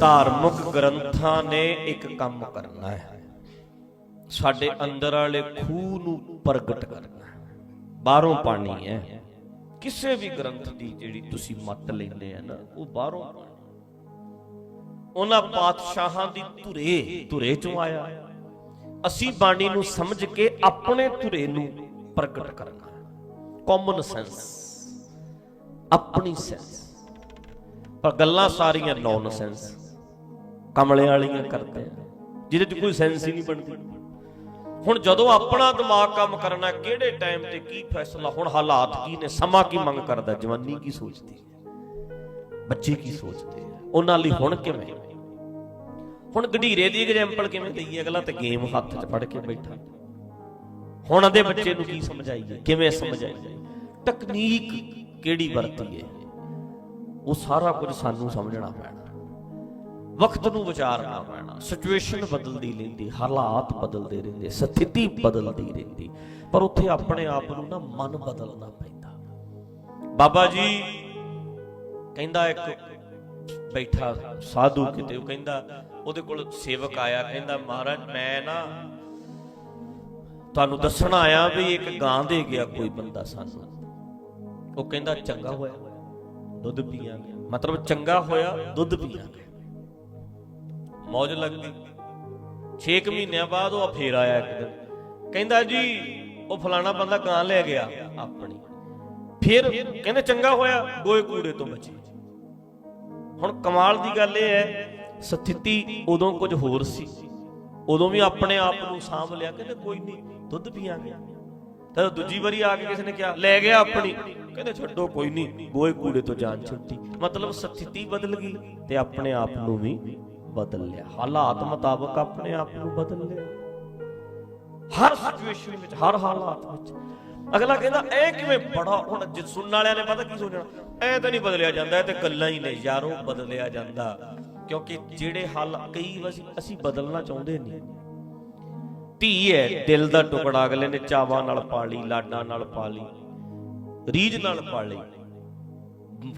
ਧਾਰਮਿਕ ਗ੍ਰੰਥਾਂ ਨੇ ਇੱਕ ਕੰਮ ਕਰਨਾ ਹੈ। ਸਾਡੇ ਅੰਦਰ ਵਾਲੇ ਖੂਹ ਨੂੰ ਪ੍ਰਗਟ ਕਰਨਾ ਬਾਹਰੋਂ ਪਾਣੀ ਹੈ। ਕਿਸੇ ਵੀ ਗ੍ਰੰਥ ਦੀ ਜਿਹੜੀ ਤੁਸੀਂ ਮੱਤ ਲੈਂਦੇ ਆ ਨਾ, ਉਹ ਬਾਹਰੋਂ ਪਾਣੀ ਉਹਨਾਂ ਪਾਤਸ਼ਾਹਾਂ ਦੀ ਧੁਰੇ ਧੁਰੇ ਚੋਂ ਆਇਆ। ਅਸੀਂ ਬਾਣੀ ਨੂੰ ਸਮਝ ਕੇ ਆਪਣੇ ਧੁਰੇ ਨੂੰ ਪ੍ਰਗਟ ਕਰਨਾ ਕਾਮਨ ਸੈਂਸ ਆਪਣੀ ਸੈਂਸ ਪਰ ਗੱਲਾਂ ਸਾਰੀਆਂ ਨੌਨਸੈਂਸ ਕਮਲੇ ਵਾਲੀਆਂ ਕਰਦੇ ਆ ਜਿਹਦੇ 'ਚ ਕੋਈ ਸੈਂਸ ਹੀ ਨਹੀਂ ਬਣਦੀ। ਹੁਣ ਜਦੋਂ ਆਪਣਾ ਦਿਮਾਗ ਕੰਮ ਕਰਨਾ, ਕਿਹੜੇ ਟਾਈਮ ਤੇ ਕੀ ਫੈਸਲਾ, ਹੁਣ ਹਾਲਾਤ ਕੀ ਨੇ, ਸਮਾਂ ਕੀ ਮੰਗ ਕਰਦਾ, ਜਵਾਨੀ ਕੀ ਸੋਚਦੀ ਹੈ? ਬੱਚੇ ਕੀ ਸੋਚਦੇ ਆ? ਉਹਨਾਂ ਲਈ ਹੁਣ ਕਿਵੇਂ? ਹੁਣ ਗਢੀਰੇ ਦੀ ਐਗਜ਼ਾਮਪਲ ਕਿਵੇਂ ਦਈਏ? ਅਗਲਾ ਤੇ ਗੇਮ ਹੱਥ 'ਚ ਫੜ ਕੇ ਬੈਠਾ। ਹੁਣ ਦੇ ਬੱਚੇ ਨੂੰ ਕੀ ਸਮਝਾਈਏ? ਕਿਵੇਂ ਸਮਝਾਈਏ? ਤਕਨੀਕ ਕਿਹੜੀ ਵਰਤੀਏ? ਉਹ ਸਾਰਾ ਕੁਝ ਸਾਨੂੰ ਸਮਝਣਾ ਪੈਣਾ। ਵਕਤ ਨੂੰ ਵਿਚਾਰਨਾ ਪੈਣਾ। ਸਿਚੁਏਸ਼ਨ ਬਦਲਦੀ ਰਹਿੰਦੀ, ਹਾਲਾਤ ਬਦਲਦੇ ਰਹਿੰਦੇ, ਸਥਿਤੀ ਬਦਲਦੀ ਰਹਿੰਦੀ। ਪਰ ਉੱਥੇ ਆਪਣੇ ਆਪ ਨੂੰ ਨਾ ਮਨ ਬਦਲਣਾ ਪੈਂਦਾ। ਬਾਬਾ ਜੀ ਕਹਿੰਦਾ ਇੱਕ ਬੈਠਾ ਸਾਧੂ ਕਿਤੇ, ਉਹ ਕਹਿੰਦਾ, ਉਹਦੇ ਕੋਲ ਸੇਵਕ ਆਇਆ, ਕਹਿੰਦਾ, ਮਹਾਰਾਜ, ਮੈਂ ਨਾ ਤੁਹਾਨੂੰ ਦੱਸਣ ਆਇਆ ਵੀ ਇੱਕ ਗਾਂ ਦੇ ਗਿਆ ਕੋਈ ਬੰਦਾ ਸਾਨੂੰ। ਉਹ ਕਹਿੰਦਾ, ਚੰਗਾ ਹੋਇਆ। ਦੁੱਧ ਪੀਾਂਗੇ ਮਤਲਬ ਚੰਗਾ ਹੋਇਆ, ਦੁੱਧ ਪੀਆ ਗਿਆ ਮੌਜ ਲੱਗ ਗਈ 6 ਮਹੀਨਿਆਂ ਬਾਅਦ ਉਹ ਫੇਰ ਆਇਆ ਇੱਕ ਦਿਨ। ਕਹਿੰਦਾ ਜੀ, ਉਹ ਫਲਾਣਾ ਬੰਦਾ ਗਾਂ ਲੈ ਗਿਆ ਆਪਣੀ। ਫਿਰ ਕਹਿੰਦੇ ਚੰਗਾ ਹੋਇਆ ਗੋਏ ਕੂੜੇ ਤੋਂ ਬਚੇ। ਹੁਣ ਕਮਾਲ ਦੀ ਗੱਲ ਇਹ ਹੈ, ਸਥਿਤੀ ਉਦੋਂ ਕੁਝ ਹੋਰ ਸੀ। ਉਦੋਂ ਵੀ ਆਪਣੇ ਆਪ ਨੂੰ ਸਾਂਭ ਲਿਆ, ਕਹਿੰਦੇ ਕੋਈ ਨਹੀਂ, ਦੁੱਧ ਪੀਾਂਗੇ ਤਾਂ ਦੂਜੀ ਵਾਰੀ ਆ ਕੇ ਕਿਸੇ ਨੇ ਕਿਹਾ, ਲੈ ਗਿਆ ਆਪਣੀ। ਕਹਿੰਦੇ ਛੱਡੋ, ਕੋਈ ਨਹੀਂ ਗੋਏ ਕੂੜੇ ਤੋਂ ਜਾਨ ਛੁੱਟੀ। ਮਤਲਬ ਸਥਿਤੀ ਬਦਲ ਗਈ ਤੇ ਆਪਣੇ ਆਪ ਨੂੰ ਵੀ ਬਦਲ ਲਿਆ। ਹਾਲਾਤ ਮੁਤਾਬਕ ਆਪਣੇ ਆਪ ਨੂੰ ਬਦਲ ਲਿਆ। ਹਰ ਸਿਚੁਏਸ਼ਨ ਵਿੱਚ, ਹਰ ਹਾਲਾਤ ਵਿੱਚ। ਅਗਲਾ ਕਹਿੰਦਾ, ਇਹ ਕਿਵੇਂ ਬੜਾ ਹੁਣ ਜੇ ਸੁਣਨ ਵਾਲਿਆਂ ਨੇ ਪਤਾ ਕੀ ਸੋਚਣਾ? ਇਹ ਤਾਂ ਨਹੀਂ ਬਦਲਿਆ ਜਾਂਦਾ, ਇਹ ਤੇ ਗੱਲਾਂ ਹੀ ਨੇ ਯਾਰੋ, ਬਦਲਿਆ ਜਾਂਦਾ। ਕਿਉਂਕਿ ਜਿਹੜੇ ਹਾਲ, ਕਈ ਵਾਰ ਅਸੀਂ ਬਦਲਣਾ ਚਾਹੁੰਦੇ ਨਹੀਂ। ਧੀ ਹੈ, ਦਿਲ ਦਾ ਟੁਕੜਾ, ਅਗਲੇ ਨੇ ਚਾਵਾਂ ਨਾਲ ਪਾਲੀ ਲਾਡਾਂ ਨਾਲ ਪਾਲੀ ਰੀਝ ਨਾਲ ਪਾਲੀ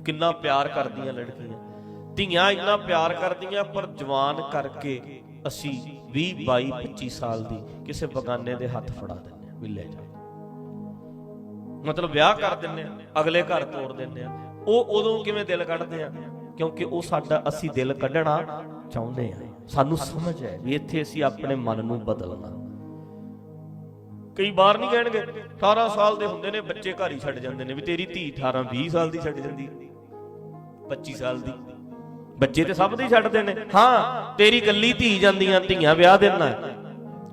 ਕਿੰਨਾ ਪਿਆਰ ਕਰਦੀਆਂ ਲੜਕੀਆਂ। ਧੀਆਂ ਇੰਨਾ ਪਿਆਰ ਕਰਦੀਆਂ, ਪਰ ਜਵਾਨ ਕਰਕੇ ਅਸੀਂ 20 22 25 ਸਾਲ ਦੀ ਕਿਸੇ ਬਗਾਨੇ ਦੇ ਹੱਥ ਫੜਾ ਦਿੰਦੇ ਆ ਵੀ ਲੈ ਜਾ। ਮਤਲਬ ਵਿਆਹ ਕਰ ਦਿੰਦੇ ਆ ਅਗਲੇ ਘਰ ਤੋੜ ਦਿੰਦੇ ਆ ਉਹ ਉਦੋਂ ਕਿਵੇਂ ਦਿਲ ਕੱਢਦੇ ਆ? ਕਿਉਂਕਿ ਉਹ ਸਾਡਾ ਅਸੀਂ ਦਿਲ ਕੱਢਣਾ ਚਾਹੁੰਦੇ ਆ ਸਾਨੂੰ ਸਮਝ ਹੈ ਵੀ ਇੱਥੇ ਅਸੀਂ ਆਪਣੇ ਮਨ ਨੂੰ ਬਦਲਣਾ। ਕਈ ਵਾਰ ਨਹੀਂ ਕਹਿਣਗੇ 18 ਸਾਲ ਦੇ ਹੁੰਦੇ ਨੇ, ਬੱਚੇ ਘਰ ਹੀ ਛੱਡ ਜਾਂਦੇ ਨੇ, ਵੀ ਤੇਰੀ ਧੀ 18 20 ਸਾਲ ਦੀ ਛੱਡ ਜਾਂਦੀ। 25 ਸਾਲ ਦੀ। ਬੱਚੇ ਤੇ ਸਭ ਦੇ ਛੱਡਦੇ ਨੇ ਹਾਂ, ਤੇਰੀ ਕੱਲੀ ਧੀ ਜਾਂਦੀਆਂ, ਧੀਆਂ ਵਿਆਹ ਦੇਣਾ।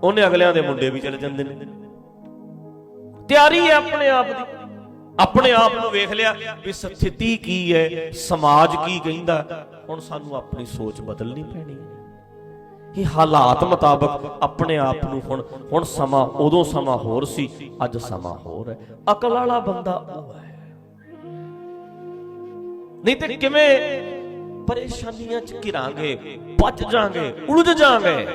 ਉਹਨੇ ਅਗਲਿਆਂ ਦੇ ਮੁੰਡੇ ਵੀ ਚਲੇ ਜਾਂਦੇ ਨੇ। ਤਿਆਰੀ ਹੈ ਆਪਣੇ ਆਪ ਦੀ। ਆਪਣੇ ਆਪ ਨੂੰ ਵੇਖ ਲਿਆ ਵੀ ਸਥਿਤੀ ਕੀ ਹੈ, ਸਮਾਜ ਕੀ ਕਹਿੰਦਾ। ਹੁਣ ਸਾਨੂੰ ਆਪਣੀ ਸੋਚ ਬਦਲਣੀ ਪੈਣੀ ਹੈ। ਇਹ ਹਾਲਾਤ ਮੁਤਾਬਕ ਆਪਣੇ ਆਪ ਨੂੰ ਹੁਣ ਹੁਣ ਸਮਾਂ ਉਦੋਂ ਸਮਾਂ ਹੋਰ ਸੀ, ਅੱਜ ਸਮਾਂ ਹੋਰ ਹੈ। ਅਕਲ ਵਾਲਾ ਬੰਦਾ ਉਹ ਹੈ। ਨਹੀਂ ਤੇ ਕਿਵੇਂ ਪਰੇਸ਼ਾਨੀਆਂ ਚ ਘਿਰਾਂਗੇ, ਬਚ ਜਾਾਂਗੇ, ਉਲਝ ਜਾਾਂਗੇ।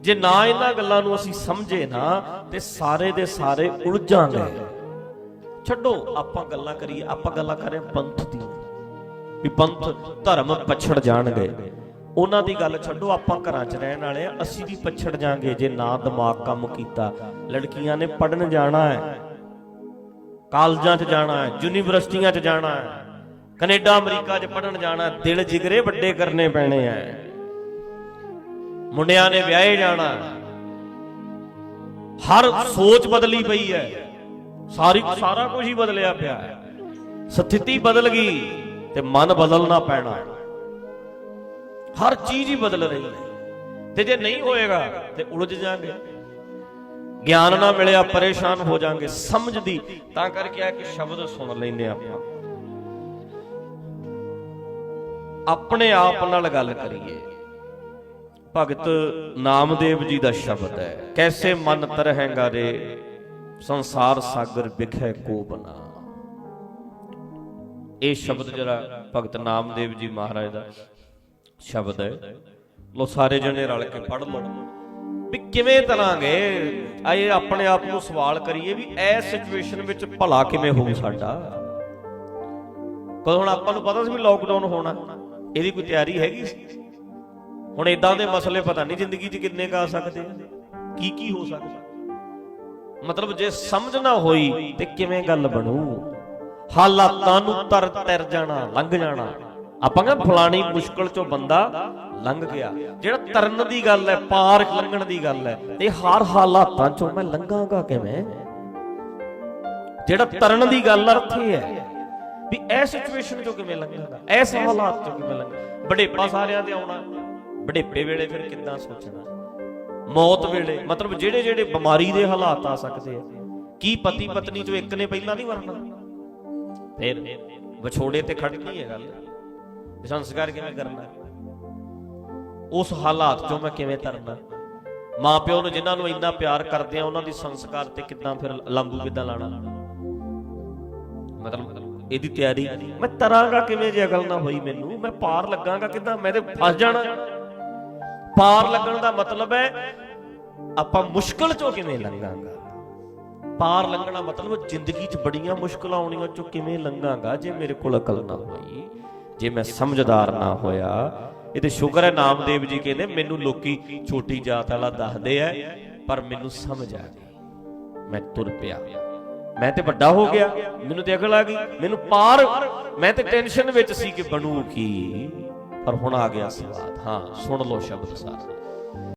ਜੇ ਨਾ ਇਹਨਾਂ ਗੱਲਾਂ ਨੂੰ ਅਸੀਂ ਸਮਝੇ ਨਾ, ਤੇ ਸਾਰੇ ਦੇ ਸਾਰੇ ਉਲਝਾਂਗੇ ਛੱਡੋ, ਆਪਾਂ ਗੱਲਾਂ ਕਰੀਏ, ਆਪਾਂ ਗੱਲਾਂ ਕਰੇ ਪੰਥ ਦੀ। ਵੀ ਪੰਥ ਧਰਮ ਪਛੜ ਜਾਣਗੇ। ਉਹਨਾਂ ਦੀ ਗੱਲ ਛੱਡੋ, ਆਪਾਂ ਘਰਾਂ 'ਚ ਰਹਿਣ ਵਾਲੇ ਆ, ਅਸੀਂ ਵੀ ਪਛੜ ਜਾਾਂਗੇ, ਜੇ ਨਾ ਦਿਮਾਗ ਕੰਮ ਕੀਤਾ। ਲੜਕੀਆਂ ਨੇ ਪੜਨ ਜਾਣਾ ਹੈ, ਕਾਲਜਾਂ 'ਚ ਜਾਣਾ ਹੈ, ਯੂਨੀਵਰਸਿਟੀਆਂ 'ਚ ਜਾਣਾ ਹੈ। ਕੈਨੇਡਾ, ਅਮਰੀਕਾ 'ਚ ਪੜਨ ਜਾਣਾ, ਦਿਲ ਜਿਗਰੇ ਵੱਡੇ ਕਰਨੇ ਪੈਣੇ ਆ। ਮੁੰਡਿਆਂ ਨੇ ਵਿਆਹੇ ਜਾਣਾ। ਹਰ ਸੋਚ ਬਦਲੀ ਪਈ ਹੈ ਸਾਰੀ ਸਾਰਾ ਕੁਝ ਹੀ ਬਦਲਿਆ ਪਿਆ ਹੈ ਸਥਿਤੀ ਬਦਲ ਗਈ ਤੇ ਮਨ ਬਦਲਣਾ ਪੈਣਾ। ਹਰ ਚੀਜ਼ ਹੀ ਬਦਲ ਰਹੀ ਹੈ ਤੇ ਜੇ ਨਹੀਂ ਹੋਏਗਾ ਤੇ ਉਲਝ ਜਾਾਂਗੇ। ਗਿਆਨ ਨਾ ਮਿਲਿਆ, ਪਰੇਸ਼ਾਨ ਹੋ ਜਾਾਂਗੇ। ਸਮਝ ਦੀ ਤਾਂ ਕਰਕੇ ਆ ਕਿ ਸ਼ਬਦ ਸੁਣ ਲੈਂਦੇ ਆਪਾਂ। ਆਪਣੇ ਆਪ ਨਾਲ ਗੱਲ ਕਰੀਏ। ਭਗਤ ਨਾਮਦੇਵ ਜੀ ਦਾ ਸ਼ਬਦ ਹੈ, ਕੈਸੇ ਮਨ ਤਰਹਿਗਾ ਰੇ? ਸੰਸਾਰ ਸਾਗਰ ਵਿਖੇ ਕੋ ਬਨਾ ਇਹ ਸ਼ਬਦ ਜਿਹੜਾ ਭਗਤ ਨਾਮਦੇਵ ਜੀ ਮਹਾਰਾਜ ਦਾ ਸ਼ਬਦ ਹੈ। ਲੋ, ਸਾਰੇ ਜਣੇ ਰਲ ਕੇ ਪੜ੍ਹ ਲਓ ਵੀ ਕਿਵੇਂ ਤਰਾਂਗੇ ਆਏ ਆਪਣੇ ਆਪ ਨੂੰ ਸਵਾਲ ਕਰੀਏ ਵੀ ਐ ਸਿਚੁਏਸ਼ਨ ਵਿੱਚ ਭਲਾ ਕਿਵੇਂ ਹੋਊ ਸਾਡਾ? ਕਦੋਂ ਹੁਣ ਆਪਾਂ ਨੂੰ ਪਤਾ ਸੀ ਵੀ ਲੋਕਡਾਊਨ ਹੋਣਾ? ਇਹਦੀ ਕੋਈ ਤਿਆਰੀ ਹੈਗੀ ਸੀ? ਹੁਣ ਇਦਾਂ ਦੇ ਮਸਲੇ ਪਤਾ ਨਹੀਂ ਜ਼ਿੰਦਗੀ 'ਚ ਕਿੰਨੇ ਕਾ ਆ ਸਕਦੇ ਆ। ਕੀ ਕੀ ਹੋ ਸਕਦਾ? ਮਤਲਬ ਜੇ ਸਮਝ ਨਾ ਹੋਈ ਤੇ ਕਿਵੇਂ ਗੱਲ ਬਣੂ? ਹਾਲਾਤਾਂ ਨੂੰ ਤਰ ਤਰ ਜਾਣਾ, ਲੰਘ ਜਾਣਾ। ਆਪਾਂ ਕਹਿੰਦੇ ਫਲਾਣੀ ਮੁਸ਼ਕਲ ਚੋਂ ਬੰਦਾ ਲੰਘ ਗਿਆ। ਜਿਹੜਾ ਤਰਨ ਦੀ ਗੱਲ ਹੈ ਪਾਰ ਲੰਘਣ ਦੀ ਗੱਲ ਹੈ ਤੇ ਹਰ ਹਾਲਾਤਾਂ ਚੋਂ ਮੈਂ ਲੰਘਾਂਗਾ ਕਿਵੇਂ? ਜਿਹੜਾ ਤਰਨ ਦੀ ਗੱਲ ਅਰਥ ਹੈ ਵੀ ਇਹ ਸਿਚੁਏਸ਼ਨ ਚੋਂ ਕਿਵੇਂ ਲੰਘਾਂਗਾ? ਇਸ ਹਾਲਾਤ ਚੋਂ ਕਿਵੇਂ ਲੰਘਾਂ ਬੜੇਪਾ ਸਾਰਿਆਂ ਤੇ ਆਉਣਾ। ਬੜੇਪੇ ਵੇਲੇ ਫਿਰ ਕਿੱਦਾਂ ਸੋਚਣਾ? ਮੌਤ ਵੇਲੇ ਮਤਲਬ ਜਿਹੜੇ ਜਿਹੜੇ ਬਿਮਾਰੀ ਦੇ ਹਾਲਾਤ ਆ ਸਕਦੇ ਆ ਕੀ ਪਤੀ ਪਤਨੀ ਚੋਂ ਇੱਕ ਨੇ ਪਹਿਲਾਂ ਨਹੀਂ ਮਰਨਾ ਫਿਰ ਵਿਛੋੜੇ ਤੇ ਖੜਨੀ ਹੈ ਗੱਲ। ਸੰਸਕਾਰ ਕਿਵੇਂ ਕਰਨਾ? ਉਸ ਹਾਲਾਤ ਚੋਂ ਮੈਂ ਕਿਵੇਂ ਤਰਨਾ? ਮਾਂ ਪਿਓ ਨੂੰ ਜਿਨ੍ਹਾਂ ਨੂੰ ਇੰਨਾ ਪਿਆਰ ਕਰਦੇ ਆ ਉਹਨਾਂ ਦੀ ਸੰਸਕਾਰ ਤੇ ਕਿੱਦਾਂ ਫਿਰ ਲੰਬੂ ਕਿੱਦਾਂ ਲਾਣਾ? ਮਤਲਬ ਇਹਦੀ ਤਿਆਰੀ। ਮੈਂ ਤਰਾਂਗਾ ਕਿਵੇਂ ਜੇ ਅਕਲ ਨਾ ਹੋਈ ਮੈਨੂੰ? ਮੈਂ ਪਾਰ ਲੱਗਾਂਗਾ ਕਿੱਦਾਂ? ਮੈਂ ਤੇ ਫਸ ਜਾਣਾ। ਪਾਰ ਲੱਗਣ ਦਾ ਮਤਲਬ ਹੈ, ਆਪਾਂ ਮੁਸ਼ਕਲ ਚੋਂ ਕਿਵੇਂ ਲੰਘਾਂਗਾ? ਪਾਰ ਲੰਘਣਾ ਮਤਲਬ ਜ਼ਿੰਦਗੀ 'ਚ ਬੜੀਆਂ ਮੁਸ਼ਕਲਾਂ ਆਉਣੀਆਂ ਚੋਂ ਕਿਵੇਂ ਲੰਘਾਂਗਾ? ਜੇ ਮੇਰੇ ਕੋਲ ਅਕਲ ਨਾ ਹੋਈ, ਜੇ ਮੈਂ ਸਮਝਦਾਰ ਨਾ ਹੋਇਆ ਇਹ ਤੇ ਸ਼ੁਕਰ ਹੈ ਨਾਮਦੇਵ ਜੀ ਕਹਿੰਦੇ, ਮੈਨੂੰ ਲੋਕੀ ਛੋਟੀ ਜਾਤ ਵਾਲਾ ਦੱਸਦੇ ਐ ਪਰ ਮੈਨੂੰ ਸਮਝ ਆ ਗਈ। ਮੈਂ ਤੁਰ ਪਿਆ। ਮੈਂ ਤੇ ਵੱਡਾ ਹੋ ਗਿਆ। ਮੈਨੂੰ ਤੇ ਅਕਲ ਆ ਗਈ। ਮੈਨੂੰ ਪਾਰ। ਮੈਂ ਤੇ ਟੈਨਸ਼ਨ ਵਿੱਚ ਸੀ ਕਿ ਬਣੂ ਕੀ। ਪਰ ਹੁਣ ਆ ਗਿਆ ਸਵਾਦ। ਹਾਂ, ਸੁਣ ਲਓ ਸ਼ਬਦ ਸਾਥ